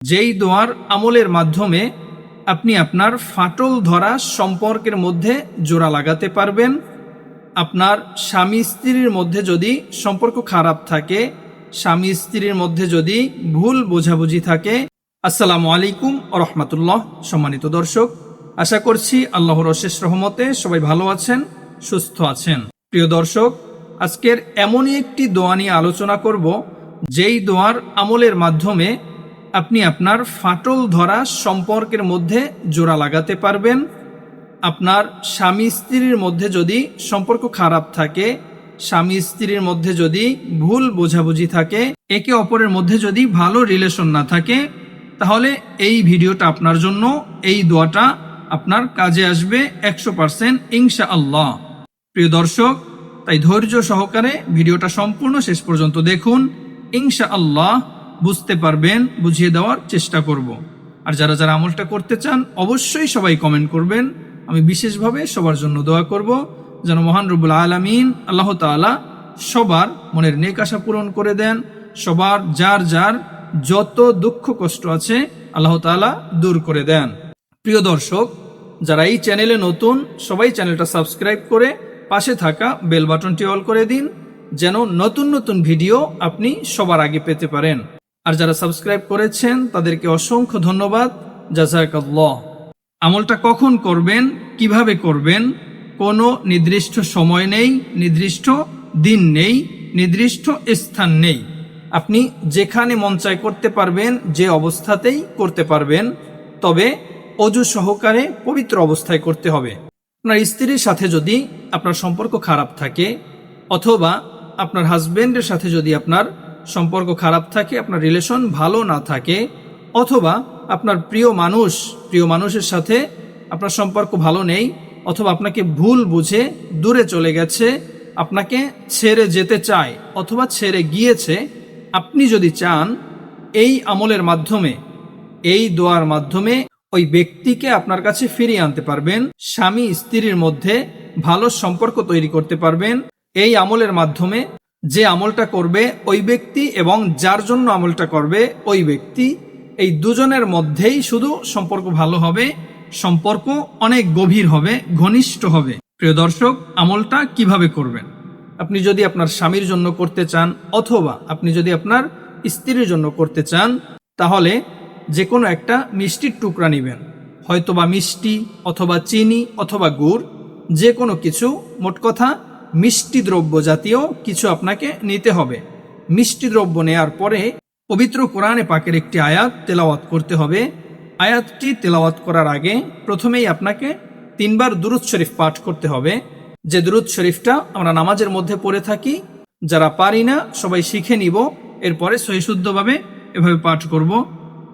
যেই দোয়ার আমলের মাধ্যমে আপনি আপনার ফাটল ধরা সম্পর্কের মধ্যে জোড়া লাগাতে পারবেন। আপনার স্বামী স্ত্রীর মধ্যে যদি সম্পর্ক খারাপ থাকে, স্বামী স্ত্রীর মধ্যে যদি ভুল বোঝাবুঝি থাকে, আসসালামু আলাইকুম রহমতুল্লাহ। সম্মানিত দর্শক, আশা করছি আল্লাহর অশেষ রহমতে সবাই ভালো আছেন, সুস্থ আছেন। প্রিয় দর্শক, আজকের এমনই একটি দোয়া নিয়ে আলোচনা করব, যেই দোয়ার আমলের মাধ্যমে আপনি আপনার ফাটল ধরা সম্পর্কের মধ্যে জোড়া লাগাতে পারবেন। আপনার স্বামী স্ত্রীর মধ্যে যদি সম্পর্ক খারাপ থাকে, স্বামী স্ত্রীর মধ্যে যদি ভুল বোঝাবুঝি থাকে, একে অপরের মধ্যে যদি ভালো রিলেশন না থাকে, তাহলে এই ভিডিওটা আপনার জন্য, এই দোয়াটা আপনার কাজে আসবে একশো পার্সেন্ট ইনশা আল্লাহ প্রিয় দর্শক, তাই ধৈর্য সহকারে ভিডিওটা সম্পূর্ণ শেষ পর্যন্ত দেখুন। ইনশা আল্লাহ বুঝতে পারবেন, বুঝিয়ে দেওয়ার চেষ্টা করব। আর যারা যারা আমলটা করতে চান, অবশ্যই সবাই কমেন্ট করবেন। আমি বিশেষভাবে সবার জন্য দোয়া করব, যেন মহান রব্বুল আলমিন আল্লাহ তাআলা সবার মনের নেক আশা পূরণ করে দেন। সবার যার যার যত দুঃখ কষ্ট আছে, আল্লাহ তাআলা দূর করে দেন। প্রিয় দর্শক, যারা এই চ্যানেলে নতুন, সবাই চ্যানেলটা সাবস্ক্রাইব করে পাশে থাকা বেল বাটনটি অল করে দিন, যেন নতুন নতুন ভিডিও আপনি সবার আগে পেতে পারেন। আর যারা সাবস্ক্রাইব করেছেন, তাদেরকে অসংখ্য ধন্যবাদ। জাজাকাল্লাহ আমলটা কখন করবেন, কীভাবে করবেন, কোনো নির্দিষ্ট সময় নেই, নির্দিষ্ট দিন নেই, নির্দিষ্ট স্থান নেই। আপনি যেখানে মন চায় করতে পারবেন, যে অবস্থাতেই করতে পারবেন, তবে অজু সহকারে পবিত্র অবস্থায় করতে হবে। আপনার স্ত্রীর সাথে যদি আপনার সম্পর্ক খারাপ থাকে, অথবা আপনার হাজবেন্ডের সাথে যদি আপনার সম্পর্ক খারাপ থাকে, আপনার রিলেশন ভালো না থাকে, অথবা আপনার প্রিয় মানুষ, প্রিয় মানুষের সাথে আপনার সম্পর্ক ভালো নেই, অথবা আপনাকে ভুল বুঝে দূরে চলে গেছে, আপনাকে ছেড়ে যেতে চায় অথবা ছেড়ে গিয়েছে, আপনি যদি চান, এই আমলের মাধ্যমে, এই দোয়ার মাধ্যমে ওই ব্যক্তিকে আপনার কাছে ফিরিয়ে আনতে পারবেন, স্বামী স্ত্রীর মধ্যে ভালো সম্পর্ক তৈরি করতে পারবেন, এই আমলের মাধ্যমে যে আমলটা করবে ওই ব্যক্তি এবং যার জন্য আমলটা করবে ওই ব্যক্তি, এই দুজনের মধ্যেই শুধু সম্পর্ক ভালো হবে, সম্পর্ক অনেক গভীর হবে, ঘনিষ্ঠ হবে। প্রিয় দর্শক, আমলটা কীভাবে করবেন? আপনি যদি আপনার স্বামীর জন্য করতে চান অথবা আপনি যদি আপনার স্ত্রীর জন্য করতে চান, তাহলে যে কোনো একটা মিষ্টির টুকরা নেবেন। হয়তোবা মিষ্টি, অথবা চিনি, অথবা গুড় যে কোনো কিছু, মোট কথা মিষ্টি দ্রব্য জাতীয় কিছু আপনাকে নিতে হবে। মিষ্টি দ্রব্য নেয়ার পরে পবিত্র কোরআনে পাকের একটি আয়াত তেলাওয়াত করতে হবে। আয়াতটি তেলাওয়াত করার আগে প্রথমেই আপনাকে তিনবার দুরুদ শরীফ পাঠ করতে হবে। যে দুরুদ শরীফটা আমরা নামাজের মধ্যে পড়ে থাকি, যারা পারি না, সবাই শিখে নিব, এরপরে সহিশুদ্ধভাবে এভাবে পাঠ করব।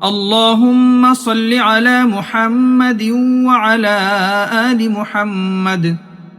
আল্লাহ আলা মুহাম্মাদি আলা আলি মুহাম্মাদ।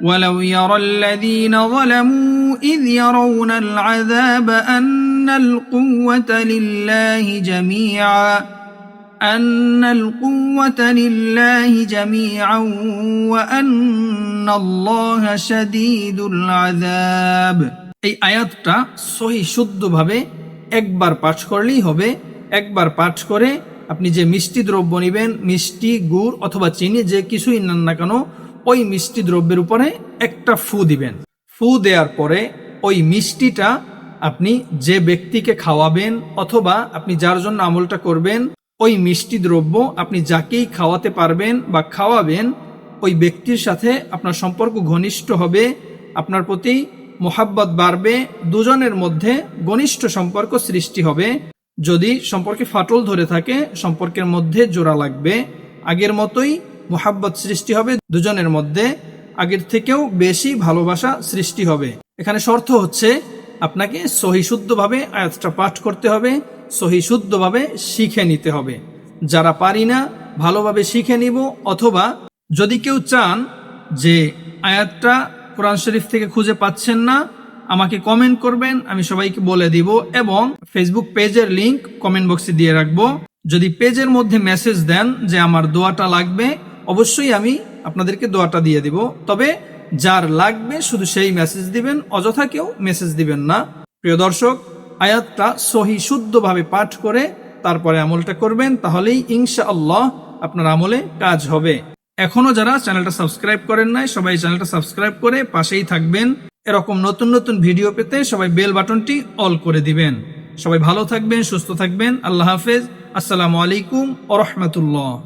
ولو يرى الذين ظلموا إذ يرون العذاب أن القوة لله جميعا أن القوة لله جميعا وأن الله شديد العذاب এই আয়াতটা সহি শুদ্ধভাবে একবার পাঠ করলেই হবে একবার পাঠ করে আপনি যে মিষ্টি দ্রব্য নেবেন মিষ্টি গুড় অথবা চিনি যে কিছুই নেন না কেন ওই মিষ্টি দ্রব্যের উপরে একটা ফু দিবেন। ফু দেওয়ার পরে ওই মিষ্টিটা আপনি যে ব্যক্তিকে খাওয়াবেন অথবা আপনি যার জন্য আমলটা করবেন, ওই মিষ্টি দ্রব্য আপনি যাকেই খাওয়াতে পারবেন বা খাওয়াবেন, ওই ব্যক্তির সাথে আপনার সম্পর্ক ঘনিষ্ঠ হবে, আপনার প্রতি মোহাব্বত বাড়বে, দুজনের মধ্যে ঘনিষ্ঠ সম্পর্ক সৃষ্টি হবে। যদি সম্পর্কে ফাটল ধরে থাকে, সম্পর্কের মধ্যে জোড়া লাগবে। আগের মতোই মোহাব্বত সৃষ্টি হবে দুজনের মধ্যে। আগের থেকেও বেশি ভালোবাসা সৃষ্টি হবে। এখানে শর্ত হচ্ছে, আপনাকে সহিশুদ্ধভাবে আয়াতটা পাঠ করতে হবে সহিশুদ্ধভাবে শিখে নিতে হবে। যারা পারি না, ভালোভাবে শিখে নিব, অথবা যদি কেউ চান যে আয়াতটা কোরআন শরীফ থেকে খুঁজে পাচ্ছেন না, আমাকে কমেন্ট করবেন, আমি সবাইকে বলে দিব এবং ফেসবুক পেজের লিংক কমেন্ট বক্সে দিয়ে রাখব। যদি পেজের মধ্যে মেসেজ দেন যে আমার দোয়াটা লাগবে অবশ্যই আমি আপনাদেরকে দোয়াটা দিয়ে দিব। তবে যার লাগবে শুধু সেই মেসেজ দিবেন, অযথা কেউ মেসেজ দিবেন না। প্রিয় দর্শক, আয়াতটা সহি শুদ্ধভাবে পাঠ করে তারপরে আমলটা করবেন, তাহলেই ইনশা আল্লাহ আপনার আমলে কাজ হবে। এখনও যারা চ্যানেলটা সাবস্ক্রাইব করেন নাই, সবাই চ্যানেলটা সাবস্ক্রাইব করে পাশেই থাকবেন। এরকম নতুন নতুন ভিডিও পেতে সবাই বেল বাটনটি অল করে দিবেন। সবাই ভালো থাকবেন, সুস্থ থাকবেন। আল্লাহ হাফেজ। আসসালামু আলাইকুম ও রহমতুল্লাহ।